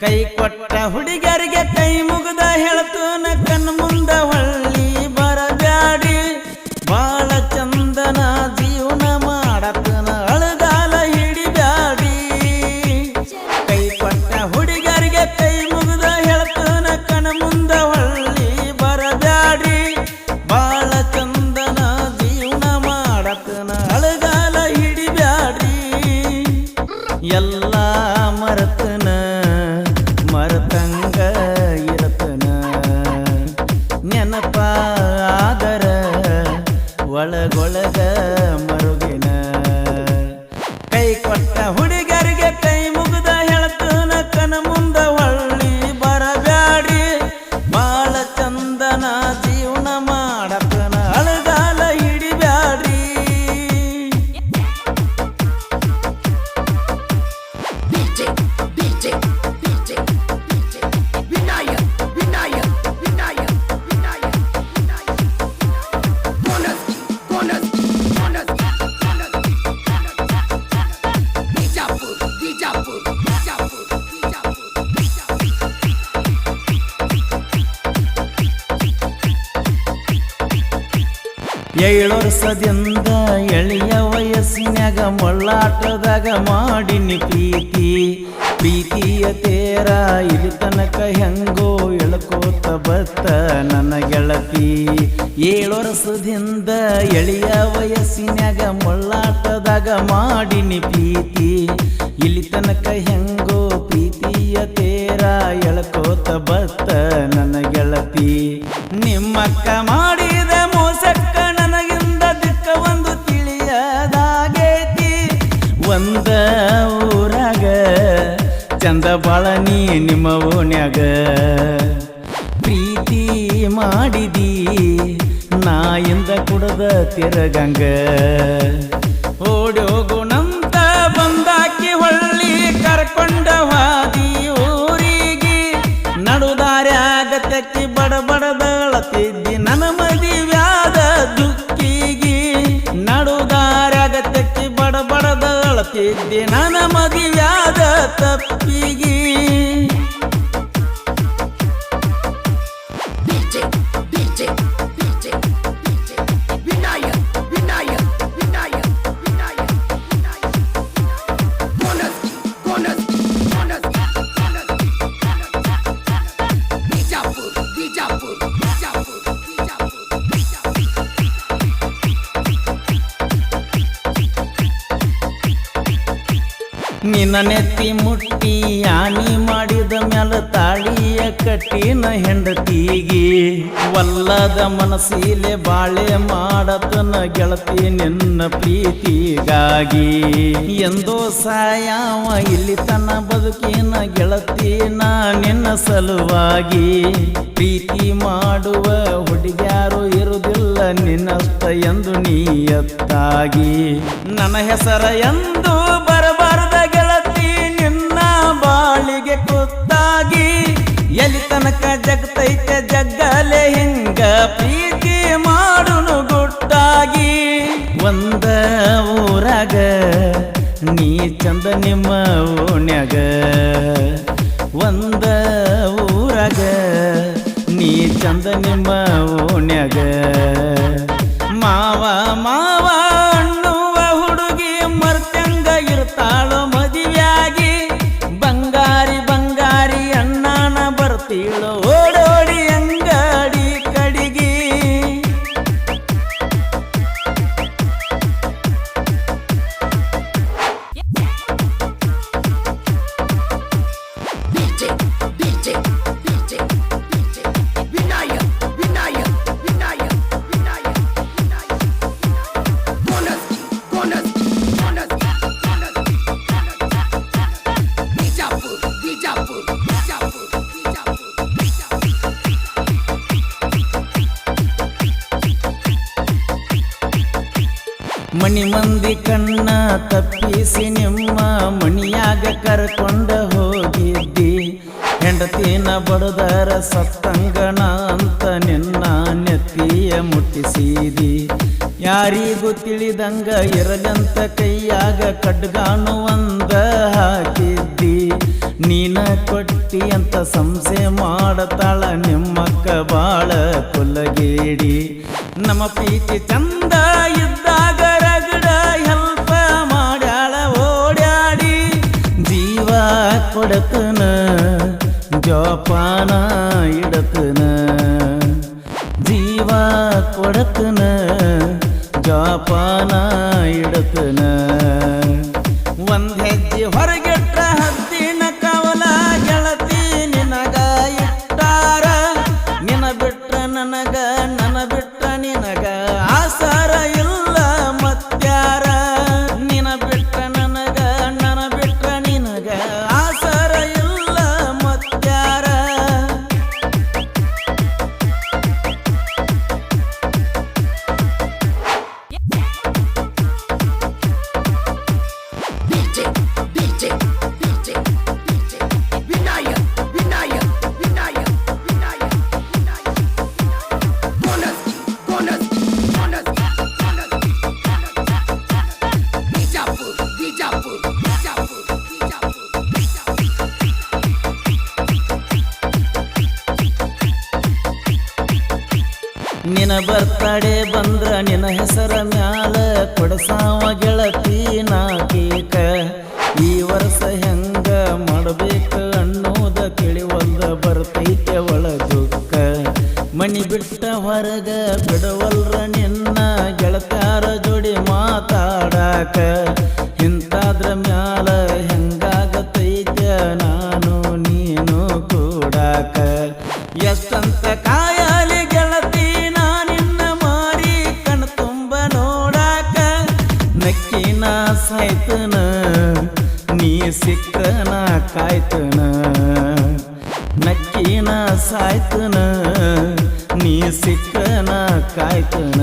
ಕೈ ಕೊಟ್ಟ ಹುಡುಗರಿಗೆ ಕೈ ಮುಗ್ದ ಹೇಳ್ತನ ಕಣ್ ಮುಂದ ಹೊಳ್ಳಿ ಬರಬ್ಯಾಡಿ. ಬಾಳ ಚಂದನ ಜೀವನ ಮಾಡತನ ಅಳಗಾಲ ಹಿಡಿಬ್ಯಾಡಿ. ಕೈ ಕೊಟ್ಟ ಹುಡುಗರಿಗೆ ಕೈ ಮುಗ್ದ ಹೇಳ್ತನ ಕಣ್ ಮುಂದ ಹೊಳ್ಳಿ ಬರಬ್ಯಾಡಿ. ಬಾಳ ಚಂದನ ಜೀವನ ಮಾಡತನ ಅಳಗಾಲ ಹಿಡಿಬ್ಯಾಡಿ. ಎಲ್ಲ ಮರತನ ಕೊಟ್ಟ ಏಳು ವರ್ಷದಿಂದ ಎಳೆಯ ವಯಸ್ಸಿನಾಗ ಮೊಳ್ಳಾಟದಾಗ ಮಾಡಿನಿ ಪ್ರೀತಿ. ಪ್ರೀತಿಯ ತೇರ ಇಲ್ಲಿ ತನಕ ಹೆಂಗೋ ಎಳ್ಕೋತ ಬತ್ತ ನನ್ನ ಗೆಳತಿ. ಏಳು ವರ್ಷದಿಂದ ಎಳೆಯ ವಯಸ್ಸಿನಾಗ ಮೊಳ್ಳಾಟದಾಗ ಮಾಡಿನಿ ಪ್ರೀತಿ. ಇಲ್ಲಿ ತನಕ ಹೆಂಗೋ ನಾಯಿಂದ ಕುಡದ ತಿರಗಂಗ. ಓಡೋಗುಣಂತ ಬಂದಾಕಿ ಹೊಳ್ಳಿ ಕರ್ಕೊಂಡ ವಾದಿ ಊರಿಗೆ. ನಡುದಾರ್ಯಾಗ ತೆಕ್ಕಿ ಬಡ ಬಡದಳತಿದ್ದಿ ನನ್ನ ಮದಿವ್ಯಾದ ದುಃಖಿಗಿ ನಡುದಾರ್ಯಾಗ ತೆಕ್ಕಿ ಬಡ ಬಡದಳತಿದ್ದಿ ನನ್ನ ಮದಿವ್ಯಾದ ತಪ್ಪಿಗಿ. ನಿನ್ನ ನೆತ್ತಿ ಮುಟ್ಟಿ ಆನಿ ಮಾಡಿದ ಮ್ಯಾಲ ತಾಳಿಯ ಕಟ್ಟಿನ ಹೆಂಡತಿಗಿ. ವಲ್ಲದ ಮನಸ್ಸಿಲೆ ಬಾಳೆ ಮಾಡತನ ಗೆಳತಿ ನಿನ್ನ ಪ್ರೀತಿಗಾಗಿ. ಎಂದೋ ಸಾಯಾವ ಇಲ್ಲಿ ತನ್ನ ಬದುಕಿನ ಗೆಳತಿ ನಾ ನಿನ್ನ ಸಲುವಾಗಿ. ಪ್ರೀತಿ ಮಾಡುವ ಹುಡುಗ್ಯಾರು ಇರುವುದಿಲ್ಲ ನಿನ್ನಷ್ಟ ಎಂದು ನೀಯತ್ತಾಗಿ. ನನ್ನ ಹೆಸರ ಎಂದು ಬಾಳಿಗೆ ಕುತ್ತಾಗಿ ಎಲ್ಲಿ ತನಕ ಜಗತೈತೆ ಜಗ್ಗಲೆ ಹಿಂಗ ಪ್ರೀತಿ ಮಾಡುನು ಗುಟ್ಟಾಗಿ. ಒಂದ ಊರಾಗ ನೀ ಚಂದ ನಿಮ್ಮ ಓಣ್ಯಾಗ ಒಂದ ಊರಾಗ ನೀ ಚಂದ ನಿಮ್ಮ ಓಣ್ಯಾಗ ಮಾವ ಮಾವ ಮಣಿ ಮಂದಿ ಕಣ್ಣ ತಪ್ಪಿಸಿ ನಿಮ್ಮ ಮಣಿಯಾಗ ಕರ್ಕೊಂಡ ಹೋಗಿದ್ದಿ. ಹೆಂಡತಿನ ಬಡದರ ಸತ್ತಂಗಣ ಅಂತ ನಿನ್ನ ನೆತ್ತಿಯ ಮುಟ್ಟಿಸಿದಿ. ಯಾರಿಗೂ ತಿಳಿದಂಗ ಇರಗಂತ ಕೈಯಾಗ ಕಡ್ಗಾನು ಒಂದ ಹಾಕಿದ್ದಿ. ನೀನ ಕೊಟ್ಟಿ ಅಂತ ಸಂಸೆ ಮಾಡತಾಳ ನಿಮ್ಮಕ್ಕ ಬಾಳ ಕುಲಗೇಡಿ ನಮ್ಮ ಪ್ರೀತಿ ಚಂದ காப்பானாயிடத்தன ನಿನ ಬರ್ತಡೆ ಬಂದ್ರ ನಿನ ಹೆಸರ ಮ್ಯಾಲ ಕೊಡಸಾವ ಗೆಳತಿ ನಾ ಕೇಕ ಈ ವರ್ಷ ಹೆಂಗ ಮಾಡಬೇಕ ಅನ್ನೋದ ಒಂದ ಬರ್ತೈತೆ ಒಳ ದುಃಖ ಮನಿ ಬಿಟ್ಟ ಹೊರಗ ಬಿಡವಲ್ರ ನಿನ್ನ ಗೆಳತಾರ ಜೋಡಿ ಮಾತಾಡಾಕ. ಇಂತಾದ್ರ ಮ್ಯಾಲ ಹೆಂಗಾಗತೈತೆ ನಾನು ನೀನು ಕೂಡಾಕ. ಎಷ್ಟಂತ ಕಾಯಲಿ ಸಿಕ್ಕನ ಕಾಯ್ತನ ನಕ್ಕಿನ ಸಾಯ್ತನ ನೀ ಸಿಕ್ಕನ ಕಾಯ್ತನ.